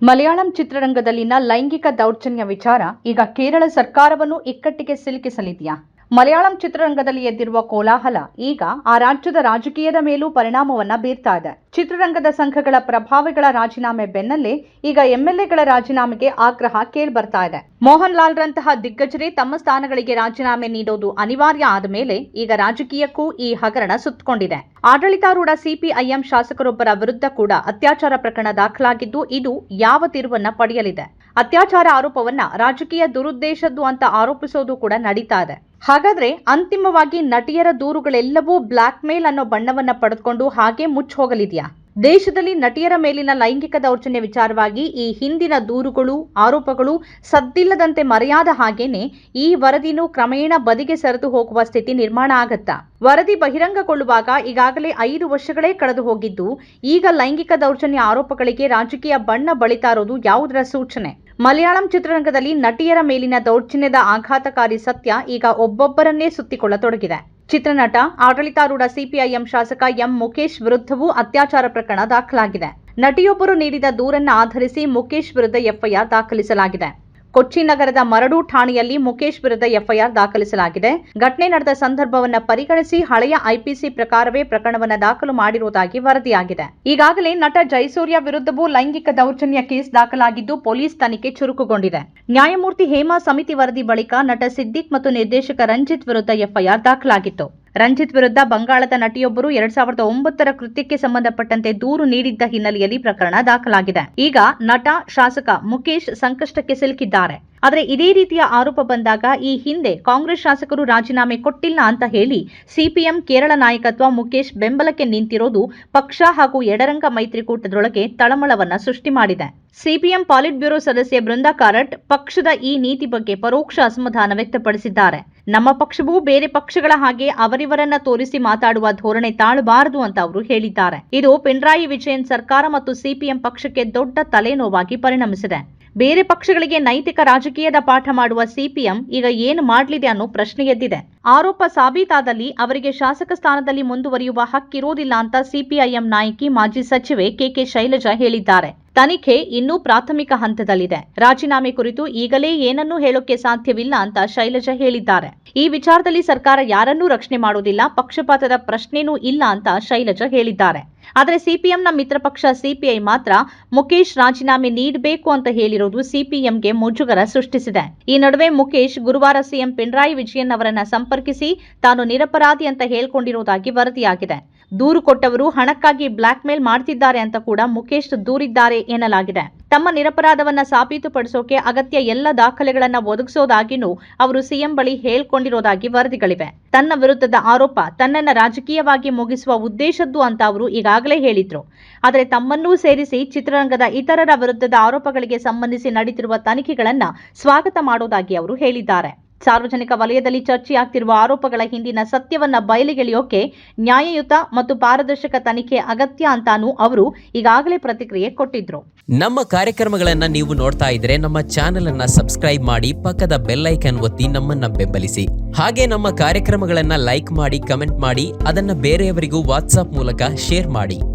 ಮಲಯಾಳಂ ಚಿತ್ರರಂಗದಲ್ಲಿನ ಲೈಂಗಿಕ ದೌರ್ಜನ್ಯ ವಿಚಾರ ಈಗ ಕೇರಳ ಸರ್ಕಾರವನ್ನು ಇಕ್ಕಟ್ಟಿಗೆ ಸಿಲುಕಿಸಲಿದೆಯಾ? ಮಲಯಾಳಂ ಚಿತ್ರರಂಗದಲ್ಲಿ ಎದ್ದಿರುವ ಕೋಲಾಹಲ, ಈಗ ಆ ರಾಜ್ಯದ ರಾಜಕೀಯದ ಮೇಲೂ ಪರಿಣಾಮವನ್ನ ಬೀರ್ತಾ ಇದೆ. ಚಿತ್ರರಂಗದ ಸಂಘಗಳ ಪ್ರಭಾವಿಗಳ ರಾಜೀನಾಮೆ ಬೆನ್ನಲ್ಲೇ ಈಗ ಎಂಎಲ್ಎಗಳ ರಾಜೀನಾಮೆಗೆ ಆಗ್ರಹ ಕೇಳ್ಬರ್ತಾ ಇದೆ. ಮೋಹನ್ ಲಾಲ್ ರಂತಹ ದಿಗ್ಗಜರೇ ತಮ್ಮ ಸ್ಥಾನಗಳಿಗೆ ರಾಜೀನಾಮೆ ನೀಡೋದು ಅನಿವಾರ್ಯ ಆದ ಮೇಲೆ ಈಗ ರಾಜಕೀಯಕ್ಕೂ ಈ ಹಗರಣ ಸುತ್ತಕೊಂಡಿದೆ. ಆಡಳಿತಾರೂಢ ಸಿಪಿಐಎಂ ಶಾಸಕರೊಬ್ಬರ ವಿರುದ್ಧ ಕೂಡ ಅತ್ಯಾಚಾರ ಪ್ರಕರಣ ದಾಖಲಾಗಿದ್ದು, ಇದು ಯಾವ ತಿರುವನ್ನ ಪಡೆಯಲಿದೆ? ಅತ್ಯಾಚಾರ ಆರೋಪವನ್ನ ರಾಜಕೀಯ ದುರುದ್ದೇಶದ್ದು ಅಂತ ಆರೋಪಿಸೋದು ಕೂಡ ನಡೀತಾ ಇದೆ. ಹಾಗಾದ್ರೆ ಅಂತಿಮವಾಗಿ ನಟಿಯರ ದೂರುಗಳೆಲ್ಲವೂ ಬ್ಲಾಕ್ ಮೇಲ್ ಅನ್ನೋ ಬಣ್ಣವನ್ನ ಪಡೆದುಕೊಂಡು ಹಾಗೆ ಮುಚ್ಚ ಹೋಗಲಿದೆಯಾ? ದೇಶದಲ್ಲಿ ನಟಿಯರ ಮೇಲಿನ ಲೈಂಗಿಕ ದೌರ್ಜನ್ಯ ವಿಚಾರವಾಗಿ ಈ ಹಿಂದಿನ ದೂರುಗಳು, ಆರೋಪಗಳು ಸದ್ದಿಲ್ಲದಂತೆ ಮರೆಯಾದ ಹಾಗೇನೆ ಈ ವರದಿನೂ ಕ್ರಮೇಣ ಬದಿಗೆ ಸರಿದು ಹೋಗುವ ಸ್ಥಿತಿ ನಿರ್ಮಾಣ ಆಗತ್ತಾ? ವರದಿ ಬಹಿರಂಗಗೊಳ್ಳುವಾಗ ಈಗಾಗಲೇ ಐದು ವರ್ಷಗಳೇ ಕಳೆದು ಹೋಗಿದ್ದು, ಈಗ ಲೈಂಗಿಕ ದೌರ್ಜನ್ಯ ಆರೋಪಗಳಿಗೆ ರಾಜಕೀಯ ಬಣ್ಣ ಬಳಿತಾ ಇರೋದು ಯಾವುದರ ಸೂಚನೆ? ಮಲಯಾಳಂ ಚಿತ್ರರಂಗದಲ್ಲಿ ನಟಿಯರ ಮೇಲಿನ ದೌರ್ಜನ್ಯದ ಆಘಾತಕಾರಿ ಸತ್ಯ ಈಗ ಒಬ್ಬೊಬ್ಬರನ್ನೇ ಸುತ್ತಿಕೊಳ್ಳತೊಡಗಿದೆ. ಚಿತ್ರನಟ, ಆಡಳಿತಾರೂಢ ಸಿಪಿಐಎಂ ಶಾಸಕ ಎಂ ಮುಖೇಶ್ ವಿರುದ್ಧವೂ ಅತ್ಯಾಚಾರ ಪ್ರಕರಣ ದಾಖಲಾಗಿದೆ. ನಟಿಯೊಬ್ಬರು ನೀಡಿದ ದೂರನ್ನ ಆಧರಿಸಿ ಮುಖೇಶ್ ವಿರುದ್ಧ ಎಫ್ಐಆರ್ ದಾಖಲಿಸಲಾಗಿದೆ. ಕೊಚ್ಚಿ ನಗರದ ಮರಡು ಠಾಣೆಯಲ್ಲಿ ಮುಖೇಶ್ ವಿರುದ್ಧ ಎಫ್ಐಆರ್ ದಾಖಲಿಸಲಾಗಿದೆ. ಘಟನೆ ನಡೆದ ಸಂದರ್ಭವನ್ನು ಪರಿಗಣಿಸಿ ಹಳೆಯ ಐಪಿಸಿ ಪ್ರಕಾರವೇ ಪ್ರಕರಣವನ್ನು ದಾಖಲು ಮಾಡಿರುವುದಾಗಿ ವರದಿಯಾಗಿದೆ. ಈಗಾಗಲೇ ನಟ ಜಯಸೂರ್ಯ ವಿರುದ್ಧವೂ ಲೈಂಗಿಕ ದೌರ್ಜನ್ಯ ಕೇಸ್ ದಾಖಲಾಗಿದ್ದು ಪೊಲೀಸ್ ತನಿಖೆ ಚುರುಕುಗೊಂಡಿದೆ. ನ್ಯಾಯಮೂರ್ತಿ ಹೇಮಾ ಸಮಿತಿ ವರದಿ ಬಳಿಕ ನಟ ಸಿದ್ದಿಕ್ ಮತ್ತು ನಿರ್ದೇಶಕ ರಂಜಿತ್ ವಿರುದ್ಧ ಎಫ್ಐಆರ್ ದಾಖಲಾಗಿತ್ತು. ರಂಜಿತ್ ವಿರುದ್ಧ ಬಂಗಾಳದ ನಟಿಯೊಬ್ಬರು ಎರಡ್ ಸಾವಿರದ ಒಂಬತ್ತರ ಕೃತ್ಯಕ್ಕೆ ಸಂಬಂಧಪಟ್ಟಂತೆ ದೂರು ನೀಡಿದ್ದ ಹಿನ್ನೆಲೆಯಲ್ಲಿ ಪ್ರಕರಣ ದಾಖಲಾಗಿದೆ. ಈಗ ನಟ ಶಾಸಕ ಮುಖೇಶ್ ಸಂಕಷ್ಟಕ್ಕೆ ಸಿಲುಕಿದ್ದಾರೆ. ಆದರೆ ಇದೇ ರೀತಿಯ ಆರೋಪ ಬಂದಾಗ ಈ ಹಿಂದೆ ಕಾಂಗ್ರೆಸ್ ಶಾಸಕರು ರಾಜೀನಾಮೆ ಕೊಟ್ಟಿಲ್ಲ ಅಂತ ಹೇಳಿ ಸಿಪಿಎಂ ಕೇರಳ ನಾಯಕತ್ವ ಮುಖೇಶ್ ಬೆಂಬಲಕ್ಕೆ ನಿಂತಿರೋದು ಪಕ್ಷ ಹಾಗೂ ಎಡರಂಗ ಮೈತ್ರಿಕೂಟದೊಳಗೆ ತಳಮಳವನ್ನ ಸೃಷ್ಟಿ ಮಾಡಿದೆ. ಸಿಪಿಎಂ ಪಾಲಿಟ್ ಬ್ಯೂರೋ ಸದಸ್ಯೆ ಬೃಂದಾ ಕಾರಟ್ ಪಕ್ಷದ ಈ ನೀತಿ ಬಗ್ಗೆ ಪರೋಕ್ಷ ಅಸಮಾಧಾನ ವ್ಯಕ್ತಪಡಿಸಿದ್ದಾರೆ. ನಮ್ಮ ಪಕ್ಷವು ಬೇರೆ ಪಕ್ಷಗಳ ಹಾಗೆ ಅವರಿವರನ್ನ ತೋರಿಸಿ ಮಾತಾಡುವ ಧೋರಣೆ ತಾಳಬಾರದು ಅಂತ ಅವರು ಹೇಳಿದ್ದಾರೆ. ಇದು ಪಿಣರಾಯಿ ವಿಜಯನ್ ಸರ್ಕಾರ ಮತ್ತು ಸಿಪಿಎಂ ಪಕ್ಷಕ್ಕೆ ದೊಡ್ಡ ತಲೆನೋವಾಗಿ ಪರಿಣಮಿಸಿದೆ. ಬೇರೆ ಪಕ್ಷಗಳಿಗೆ ನೈತಿಕ ರಾಜಕೀಯದ ಪಾಠ ಮಾಡುವ ಸಿಪಿಎಂ ಈಗ ಏನು ಮಾಡಲಿದೆ ಅನ್ನೋ ಪ್ರಶ್ನೆ ಎದ್ದಿದೆ. ಆರೋಪ ಸಾಬೀತಾದಲ್ಲಿ ಅವರಿಗೆ ಶಾಸಕ ಸ್ಥಾನದಲ್ಲಿ ಮುಂದುವರಿಯುವ ಹಕ್ಕಿರೋದಿಲ್ಲ ಅಂತ ಸಿಪಿಐಎಂ ನಾಯಕಿ ಮಾಜಿ ಸಚಿವೆ ಕೆಕೆ ಶೈಲಜಾ ಹೇಳಿದ್ದಾರೆ. ತನಿಖೆ ಇನ್ನೂ ಪ್ರಾಥಮಿಕ ಹಂತದಲ್ಲಿದೆ. ರಾಜೀನಾಮೆ ಕುರಿತು ಈಗಲೇ ಏನನ್ನೂ ಹೇಳೋಕೆ ಸಾಧ್ಯವಿಲ್ಲ ಅಂತ ಶೈಲಜಾ ಹೇಳಿದ್ದಾರೆ. ಈ ವಿಚಾರದಲ್ಲಿ ಸರ್ಕಾರ ಯಾರನ್ನೂ ರಕ್ಷಣೆ ಮಾಡುವುದಿಲ್ಲ ಪಕ್ಷಪಾತದ ಪ್ರಶ್ನೆನೂ ಇಲ್ಲ ಅಂತ ಶೈಲಜಾ ಹೇಳಿದ್ದಾರೆ. ಆದರೆ ಸಿಪಿಎಂನ ಮಿತ್ರ ಪಕ್ಷ ಸಿಪಿಐ ಮಾತ್ರ ಮುಖೇಶ್ ರಾಜೀನಾಮೆ ನೀಡಬೇಕು ಅಂತ ಹೇಳಿರೋದು ಸಿಪಿಎಂಗೆ ಮುಜುಗರ ಸೃಷ್ಟಿಸಿದೆ. ಈ ನಡುವೆ ಮುಖೇಶ್ ಗುರುವಾರ ಸಿಎಂ ಪಿಣರಾಯಿ ವಿಜಯನ್ ಅವರನ್ನ ಸಂಪರ್ಕಿಸಿ ತಾನು ನಿರಪರಾಧಿ ಅಂತ ಹೇಳಿಕೊಂಡಿರುವುದಾಗಿ ವರದಿಯಾಗಿದೆ. ದೂರು ಕೊಟ್ಟವರು ಹಣಕ್ಕಾಗಿ ಬ್ಲಾಕ್ ಮೇಲ್ ಮಾಡ್ತಿದ್ದಾರೆ ಅಂತ ಕೂಡ ಮುಖೇಶ್ ದೂರಿದ್ದಾರೆ ಎನ್ನಲಾಗಿದೆ. ತಮ್ಮ ನಿರಪರಾಧವನ್ನ ಸಾಬೀತುಪಡಿಸೋಕೆ ಅಗತ್ಯ ಎಲ್ಲ ದಾಖಲೆಗಳನ್ನ ಒದಗಿಸೋದಾಗಿನೂ ಅವರು ಸಿಎಂ ಬಳಿ ಹೇಳ್ಕೊಂಡಿರೋದಾಗಿ ವರದಿಗಳಿವೆ. ತನ್ನ ವಿರುದ್ಧದ ಆರೋಪ ತನ್ನನ್ನ ರಾಜಕೀಯವಾಗಿ ಮುಗಿಸುವ ಉದ್ದೇಶದ್ದು ಅಂತ ಅವರು ಈಗಾಗಲೇ ಹೇಳಿದ್ರು. ಆದರೆ ತಮ್ಮನ್ನೂ ಸೇರಿಸಿ ಚಿತ್ರರಂಗದ ಇತರರ ವಿರುದ್ಧದ ಆರೋಪಗಳಿಗೆ ಸಂಬಂಧಿಸಿ ನಡೆದಿರುವ ತನಿಖೆಗಳನ್ನ ಸ್ವಾಗತ ಮಾಡೋದಾಗಿ ಅವರು ಹೇಳಿದ್ದಾರೆ. ಸಾರ್ವಜನಿಕ ವಲಯದಲ್ಲಿ ಚರ್ಚೆಯಾಗ್ತಿರುವ ಆರೋಪಗಳ ಹಿಂದಿನ ಸತ್ಯವನ್ನ ಬಯಲಿಗೆಳೆಯೋಕೆ ನ್ಯಾಯಯುತ ಮತ್ತು ಪಾರದರ್ಶಕ ತನಿಖೆ ಅಗತ್ಯ ಅಂತಾನೂ ಅವರು ಈಗಾಗಲೇ ಪ್ರತಿಕ್ರಿಯೆ ಕೊಟ್ಟಿದ್ರು. ನಮ್ಮ ಕಾರ್ಯಕ್ರಮಗಳನ್ನ ನೀವು ನೋಡ್ತಾ ಇದ್ರೆ ನಮ್ಮ ಚಾನೆಲ್ ಅನ್ನ ಸಬ್ಸ್ಕ್ರೈಬ್ ಮಾಡಿ ಪಕ್ಕದ ಬೆಲ್ಲೈಕನ್ ಒತ್ತಿ ನಮ್ಮನ್ನ ಬೆಂಬಲಿಸಿ. ಹಾಗೆ ನಮ್ಮ ಕಾರ್ಯಕ್ರಮಗಳನ್ನ ಲೈಕ್ ಮಾಡಿ, ಕಮೆಂಟ್ ಮಾಡಿ, ಅದನ್ನ ಬೇರೆಯವರಿಗೂ ವಾಟ್ಸ್ಆಪ್ ಮೂಲಕ ಶೇರ್ ಮಾಡಿ.